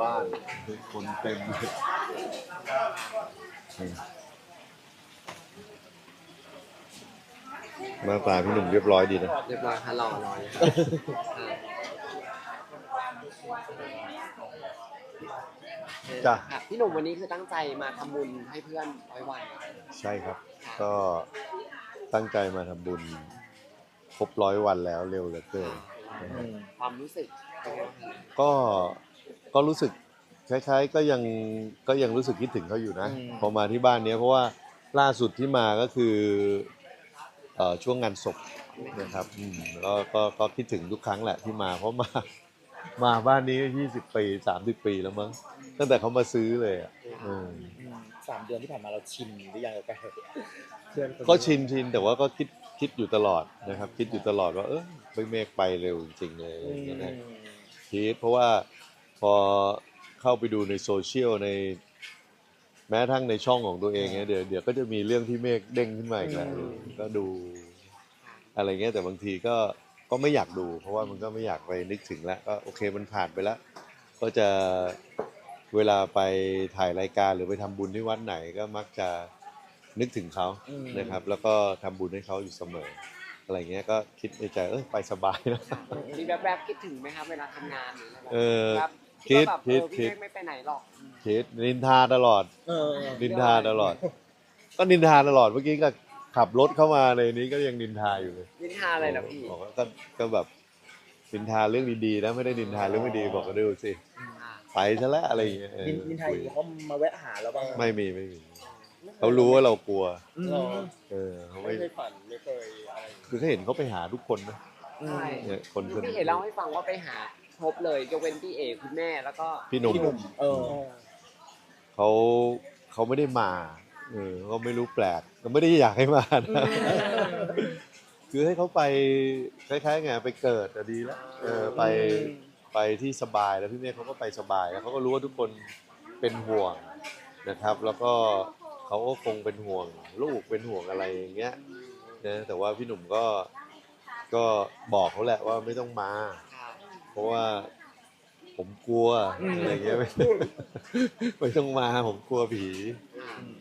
บ้านคนเต็มเลยหน้าตาพี่หนุ่มเรียบร้อยดีนะ เรียบร้อยค่ะรอรออยู่ค่ะจ้ะ ค่ะพี่หนุ่มวันนี้คือตั้งใจมาทำบุญให้เพื่อนร้อยวัน ใช่ครับค่ะก็ ตั้งใจมาทำบุญครบร้อยวันแล้วเร็วเหลือเกินนะฮะ ความรู้สึกเป็นไงบ้างคะก็ก็รู้สึกคล้ายๆ ก็ยังก็ยังรู้สึกคิดถึงเขาอยู่นะอืมพอมาที่บ้านเนี้ยเพราะว่าล่าสุดที่มาก็คือเอ่อช่วงงานศพนะครับอืมก็ก็ก็คิดถึงทุกครั้งแหละที่มาเพราะมามาบ้านนี้ยี่สิบปีสามสิบปีแล้วมั้งตั้งแต่เขามาซื้อเลยอะเอออืม สามเดือนที่ผ่านมาเราชินหรือยังกับการเพื่อนคนี้ก็ชินชินแต่ว่าก็คิดคิดอยู่ตลอดนะครับ คิดอยู่ตลอดว่าเออไม่เมฆไปเร็วจริงๆเลยอะไรอือย่างเงี้ยนะมคิดเพราะว่าพอเข้าไปดูในโซเชียลในแม้ทั้งในช่องของตัวเองเนี่ยเดี๋ยวเดี๋ยวก็จะมีเรื่องที่เมฆเด้งขึ้นมาอีกแล้วก็ดูอะไรเงี้ยแต่บางทีก็ก็ไม่อยากดู เพราะว่ามันก็ไม่อยากไปนึกถึงแล้วก็โอเคมันผ่านไปแล้ว ก็จะ เวลาไปถ่ายรายการหรือไปทำบุญที่วัดไหนก็มักจะนึกถึงเขาอืมนะครับ แล้วก็ทำบุญให้เขาอยู่เสมอ อะไรเงี้ยก็คิดในใจเออไปสบายนะมีแวบๆคิดถึงไหมครับเวลาทำงานหรืออะไรแบบเออแบบคิดว่าแบบคิดเออคิพี่ดเมฆไม่ไปไหนหรอกคิดนินทาตลอดเออนินทาตลอด ก็นินทาตลอดเมื่อกี้ก็ขับรถเข้ามาในนี้ก็ยังนินทาอยู่เลยนินทาอะไรนะพี่บอกว่าก็ก็แบบนินทาเรื่องดีๆนะไม่ได้นินทาเรื่องไม่ดีบอกก็ดูสิอ่า ไปซะแล้วอะไรอย่างเงี้ยเออนินนินไทยเขามาแวะหาเราบ้างไม่มีไม่มีเขารู้ว่าเรากลัว อืมเออเขาไม่ไม่เคยฝันไม่เคยอะไรคือเขาเห็นเขาไปหาทุกคนนะอืม ใช่เนี่ยคนคนพี่เอ๋เล่าให้ฟังว่าไปหาครบเลยยกเว้นพี่เอ๋คุณแม่แล้วก็พี่หนุ่มพี่หนุ่มเออ เขาเขาไม่ได้มาเออเขาไม่รู้แปลกก็ไม่ได้อยากให้มานะคือให้เขาไปคล้ายๆไงไปเกิดอะดีแล้วเออไป ไปที่สบายแล้วพี่เมฆเขาก็ไปสบายแล้วเขาก็รู้ว่าทุกคนเป็นห่วงนะครับ แล้วก็เขาก็คงเป็นห่วง ลูกเป็นห่วงอะไรอย่างเงี้ยนะแต่ว่าพี่หนุ่มก็ก็บอกเขาแหละว่าไม่ต้องมาค่ะเพราะว่าผมกลัวอะไรอย่างเงี้ยไม่ไม่ต้องมาผมกลัวผีค่ะ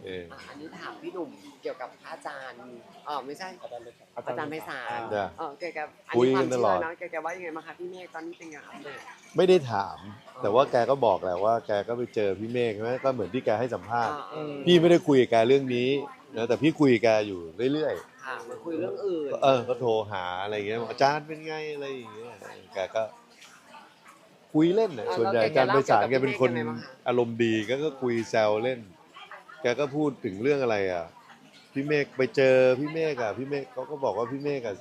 เอออันนี้ถามพี่หนุ่มเกี่ยวกับพระอาจารย์เออไม่ใช่อาจารย์เป็นอาจารย์ไพศาลจ้ะเออเกี่ยวกับอันคุยนี้คกัวามนตเชื่ลออด เนาะเกี่ยวกับว่ายังไงบ้างคะพี่เมฆตอนนี้เป็นไงอัปเดตไม่ได้ถาม แต่ว่าแกก็บอกแหละว่าแกก็ไปเจอพี่เมฆใช่ไหมก็เหมือนที่แกให้สัมภาษณ์อ่าพี่ไม่ได้คุยกับแกเรื่องนี้นะแต่พี่คุยกับแกอยู่เรื่อยๆ ค่ะมาคุยเรื่องอื่น เออ ก็โทรหาอะไรอย่างเงี้ยบอกอาจารย์เป็นไงอะไรอย่างเงี้ยแกก็คุยเล่นน่ะอ่าส่วนใหญ่แล้วอาแกจารย์ไปศาลเล่าแกเกี่ยวกับเป็นคนพี่เมฆยังไงบ้างคะ อารมณ์ดีก็ก็คุยแซวเล่น แกก็พูดถึงเรื่องอะไรอะ พี่เมฆไปเจอพี่เมฆอะ พี่เมฆเขาก็บอกว่าพี่เมฆอะ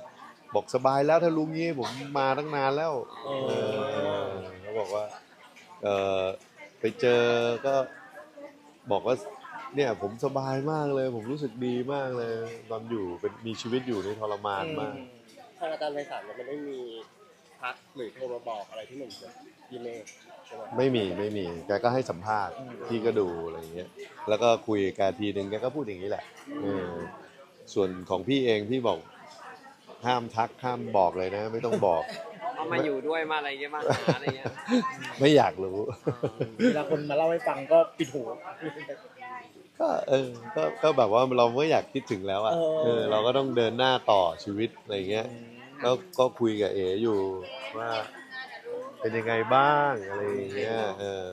บอกสบายแล้วถ้ารู้งี้ผมมาตั้งนานแล้วเออเขาบอกว่า เออไปเจอก็บอกว่า เนี่ยผมสบายมากเลย ผมรู้สึกดีมากเลย ตอนอยู่เป็นมีชีวิตอยู่ในทรมานมาก ทางอาจารย์ไพศาลเนี่ยมันไม่มีพักหรือโทรมาบอกอะไรที่หนุ่มกับพี่เมฆ ใช่ไหม ไม่มีไม่มีแกก็ให้สัมภาษณ์พี่ก็ดูอะไรอย่างเงี้ยแล้วก็คุยกับแกทีหนึ่งแกก็พูดอย่างนี้แหละเออส่วนของพี่เองพี่บอกห้ามทักห้ามบอกเลยนะ ไม่ต้องบอก เอามาอยู่ด้วยมาอะไรเงี้ยมาหาอะไรเงี้ย ไม่อยากรู้ เวลาคนมาเล่าให้ฟังก็ปิดหู ก็เออก็ก็แบบว่าเราไม่อยากคิดถึงแล้วอะเออ เออ เราก็ต้องเดินหน้าต่อชีวิตอะไรอย่างเงี้ย ก็ก็คุยกับเอ๋อยู่ว่า เป็นยังไงบ้างอะไรอย่างเงี้ยเออ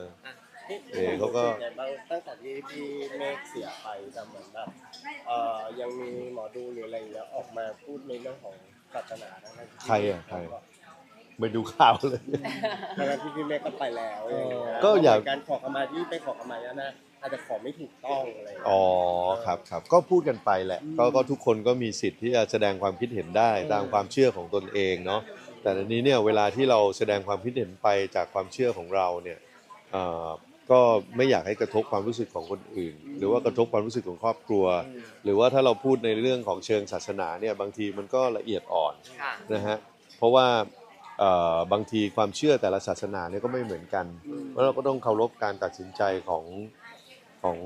เอ๋เขาก็ไงบ้างตั้งแต่ที่พี่เมฆเสียไปแต่เหมือนแบบเอ่อยังมีหมอดูหรืออะไรอย่างเงี้ยออกมาพูดในเรื่องของศาสนาทั้งนั้นที่ใครอะใคร ไม่ดูข่าวเลย ทั้งที่พี่เมฆก็ไปแล้วอย่างเงี้ยก็อยากการขอขมาที่ไปขอขมาแล้วนะอาจจะขอไม่ถูกต้องอะไรอย่างเงี้ย อ๋อครับครับก็พูดกันไปแหละก็ก็ทุกคนก็มีสิทธิ์ที่จะแสดงความคิดเห็นได้ตามความเชื่อของตนเองเนาะ แต่ทีนี้เนี่ยเวลาที่เราแสดงความคิดเห็นไปจากความเชื่อของเราเนี่ยเอ่อก็ไม่อยากให้กระทบความรู้สึกของคนอื่น หรือว่ากระทบความรู้สึกของครอบครัว หรือว่าถ้าเราพูดในเรื่องของเชิงศาสนาเนี่ยบางทีมันก็ละเอียดอ่อนค่ะนะฮะเพราะว่าเอ่อบางทีความเชื่อแต่ละศาสนาเนี่ยก็ไม่เหมือนกัน เพราะเราก็ต้องเคารพการตัดสินใจของของ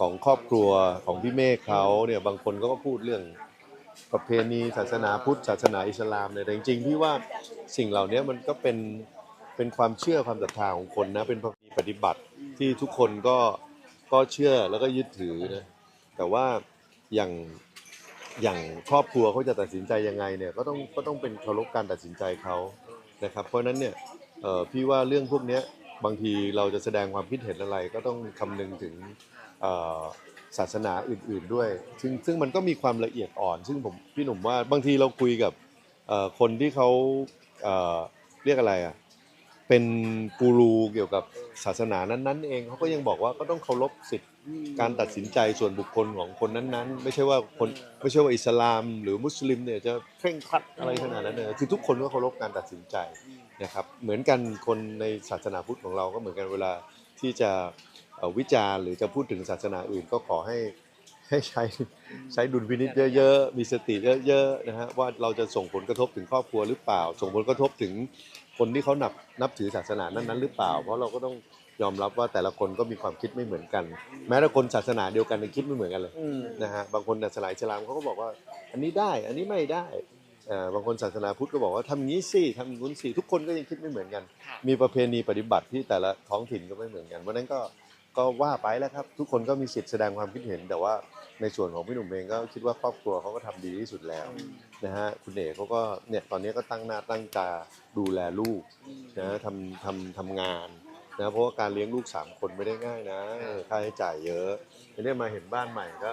ของครอบครัวของพี่เมฆเขาเนี่ยบางคนก็พูดเรื่อง ประเพณีศาสนาพุทธศาสนาอิสลามเนี่ยแต่จริงๆพี่ว่าสิ่งเหล่านี้มันก็เป็นเป็นความเชื่อความศรัทธาของคนนะเป็นประเพณีปฏิบัติที่ทุกคนก็ก็เชื่อแล้วก็ยึดถือนะแต่ว่าอย่างอย่างครอบครัวเขาจะตัดสินใจยังไงเนี่ยก็ต้องก็ต้องเป็นเคารพการตัดสินใจเขานะครับเพราะฉะนั้นเนี่ยพี่ว่าเรื่องพวกนี้บางทีเราจะแสดงความคิดเห็นอะไรก็ต้องคำนึงถึง ศาสนาอื่น ๆด้วย ซึ่งซึ่งมันก็มีความละเอียดอ่อน ซึ่งผมพี่หนุ่มว่าบางทีเราคุยกับคนที่เขาเเรียกอะไรอะเป็นกูรูเกี่ยวกับศาสนานั้นๆ เองเขาก็ยังบอกว่าก็ต้องเคารพสิทธิ การตัดสินใจส่วนบุคคลของคนนั้นๆ ไม่ใช่ว่าคนไม่ใช่ว่าอิสลาม หรือมุสลิมเนี่ยจะเคร่งครัดอะไรขนาดนั้นเลยคือทุกคนก็เคารพการตัดสินใจนะครับเหมือนกันคนในศาสนาพุทธของเราก็เหมือนกันเวลาที่จะวิจารณ์หรือจะพูดถึงศาสนาอื่นก็ขอให้ให้ใช้ใช้ดุลพินิจเยอะๆ มีสติเยอะๆนะฮะว่าเราจะส่งผลกระทบถึงครอบครัวหรือเปล่า ส่งผลกระทบถึงคนที่เขานับนับถือศาสนานั้นๆหรือเปล่า เพราะเราก็ต้อง ยอมรับว่าแต่ละคนก็มีความคิดไม่เหมือนกัน แม้แต่คนศาสนาเดียวกันยังคิดไม่เหมือนกันเลยอืมนะฮะบางคนศาสนาอิสลามเขาก็บอกว่า อันนี้ได้อันนี้ไม่ได้เอ่อบางคนศาสนาพุทธก็บอกว่าทำงี้สิทำงู้นสิทุกคนก็ยังคิดไม่เหมือนกันค่ะมีประเพณีปฏิบัติที่แต่ละท้องถิ่นก็ไม่เหมือนกันเพราะฉะนั้นก็ก็ว่าไปแล้วครับ ทุกคนก็มีสิทธิ์แสดงความคิดเห็น แต่ว่าในส่วนของพี่หนุ่มเองก็คิดว่าครอบครัวเขาก็ทำดีที่สุดแล้วนะฮะคุณเอกเขาก็เนี่ยตอนนี้ก็ตั้งหน้าตั้งตาดูแลลูกนะทำทำทำงาน นะเพราะว่าการเลี้ยงลูกสามคนไม่ได้ง่ายนะเออค่าใช้จ่ายเยอะไม่ได้มาเห็นบ้านใหม่ก็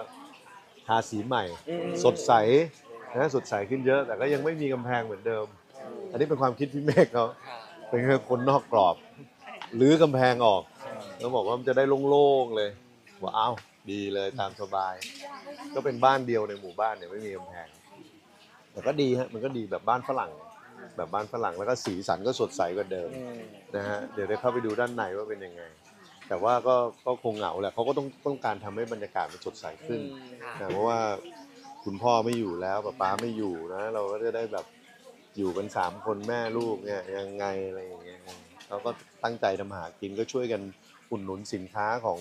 ทาสีใหม่อืมสดใสนะสดใสขึ้นเยอะ แต่ก็ยังไม่มีกำแพงเหมือนเดิม อันนี้เป็นความคิดพี่เมฆเขาค่ะเป็นแค่คนนอกกรอบรื้อกำแพงออกแล้วบอกว่ามันจะได้โล่งๆเลยว่าอ้าวดีเลยตามสบาย ก็เป็นบ้านเดียวในหมู่บ้านเนี่ยไม่มีกำแพง แต่ก็ดีฮะมันก็ดีแบบบ้านฝรั่ง แบบบ้านฝรั่งแล้วก็สีสันก็สดใสกว่าเดิมอืมนะฮะเดี๋ยวได้เข้าไปดูด้านในว่าเป็นยังไง แต่ว่าก็ก็คงเหงาแหละเขาก็ต้องต้องการทำให้บรรยากาศมันสดใสขึ้นค่ะนะเพราะว่าคุณพ่อไม่อยู่แล้วป้าป๊าไม่อยู่นะ เราก็จะได้แบบอยู่กันสามคนแม่ลูกเนี่ยยังไงอะไรอย่างเงี้ยเขาก็ตั้งใจทำมาหากินก็ช่วยกันอุดหนุนสินค้าของ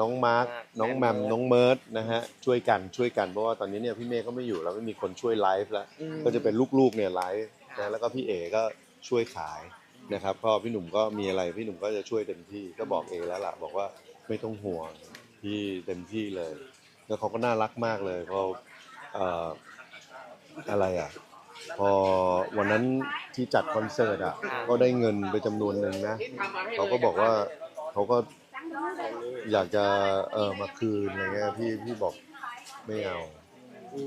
น้องมาร์คน้องแมมน้องเมิร์ดนะฮะช่วยกันช่วยกันเพราะว่าตอนนี้เนี่ยพี่เมฆก็ไม่อยู่แล้วไม่มีคนช่วยไลฟ์แล้วอืมก็จะเป็นลูกๆเนี่ยไลฟ์ นะแล้วก็พี่เอก็ช่วยขายนะครับก็พี่หนุ่มก็มีอะไรพี่หนุ่มก็จะช่วยเต็มที่ก็บอกเอแล้วล่ะบอกว่าไม่ต้องห่วงพี่เต็มที่เลย แล้วเขาก็น่ารักมากเลยพอเอ่ออะไรอะพอวันนั้นที่จัดคอนเสิร์ตอะก็ได้เงินไปจำนวนหนึ่งนะเขาก็บอกว่าเขาก็อยากจะเออมาคืนอะไรเงี้ยพี่พี่บอกไม่เอา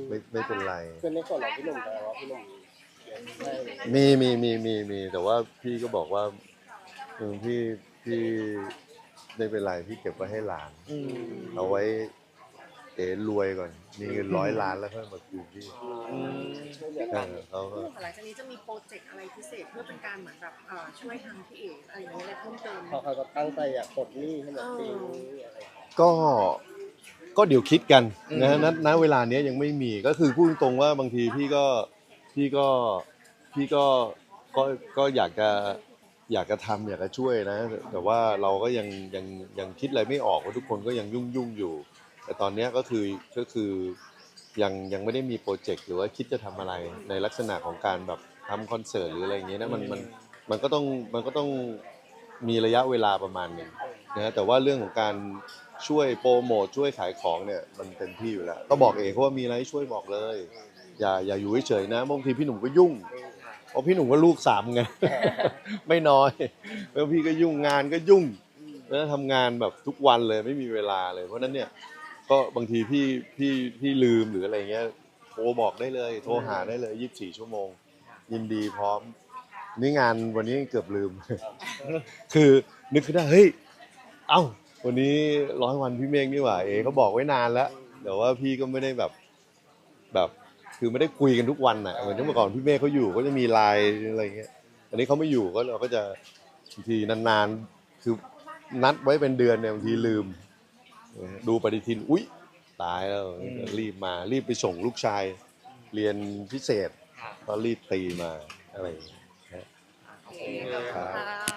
ไม่ไม่เป็นไร คือในส่วนของพี่หนุ่มแต่ว่าพี่หนุ่มให้ มีมีมีมีมีแต่ว่าพี่ก็บอกว่าเออพี่พี่ไม่เป็นไรพี่เก็บไว้ให้หลาน อืมเอาไว้เอ๋รวยก่อน มีเงินร้อยล้านแล้วค่อยมาคืนพี่อืมช่วยเหลือเอกันอเขาก็ หลังจากนี้จะมีโปรเจกต์อะไรพิเศษเพื่อเป็นการเหมือนแบบเอ่อช่วยทางพี่เอกอะไรอย่างเงี้ยอะไรเพิ่มเติมไหมเพราะเขาก็ตั้งใจอยากปลดหนี้ให้หมดปีนี้อะไรอย่างเงี้ย ก็ก็เดี๋ยวคิดกันนะณณเวลาเนี้ยยังไม่มีก็คือพูดตรงๆว่าบางทีพี่ก็ พี่ก็พี่ก็ก็ก็อยากจะอยากจะทำอยากจะช่วยนะ แต่ว่าเราก็ยังยังยังคิดอะไรไม่ออกว่าทุกคนก็ยังยุ่งยุ่งอยู่ แต่ตอนนี้ก็คือก็คือยังยังไม่ได้มีโปรเจกต์หรือว่าคิดจะทำอะไรในลักษณะของการแบบทำคอนเสิร์ตหรืออะไรอย่างเงี้ยนะมันมันมันก็ต้องมันก็ต้องมีระยะเวลาประมาณหนึ่งนะแต่ว่าเรื่องของการช่วยโปรโมทช่วยขายของเนี่ยมันเต็มที่อยู่แล้ว ก็บอกเองว่ามีอะไรช่วยบอกเลย อย่าอย่าอยู่เฉยๆนะบางทีพี่หนุ่มก็ยุ่งเพราะพี่หนุ่มก็ลูกสามไง ไม่น้อยแล้วพี่ก็ยุ่งงานก็ยุ่งแล้วทำงานแบบทุกวันเลยไม่มีเวลาเลย เพราะนั้นเนี่ยก็บางทีพี่พี่พี่ลืมหรืออะไรเงี้ยโทรบอกได้เลย โทรหาได้เลยยี่สิบสี่ชั่วโมง ยินดีพร้อม นี่งานวันนี้เกือบลืม คือนึกขึ้นได้เฮ้ยเอ้าวันนี้ร้อยวันพี่เมฆนี่หว่าเอเขาบอกไว้นานแล้วแต่ว่าพี่ก็ไม่ได้แบบแบบ คือไม่ได้คุยกันทุกวันน่ะเหมือนที่เมื่อก่อนพี่เมฆเขาอยู่ก็จะมีไลน์อะไรเงี้ยอันนี้เขาไม่อยู่ก็เราก็จะบางทีนานๆคือนัดไว้เป็นเดือนเนี่ยบางทีลืม ดูปฏิทินอุ๊ยตายแล้วอืมรีบมารีบไปส่งลูกชาย เรียนพิเศษค่ะก็รีบตีมาอะไรอย่างเงี้ยขอบคุณค่ะครับค่ะ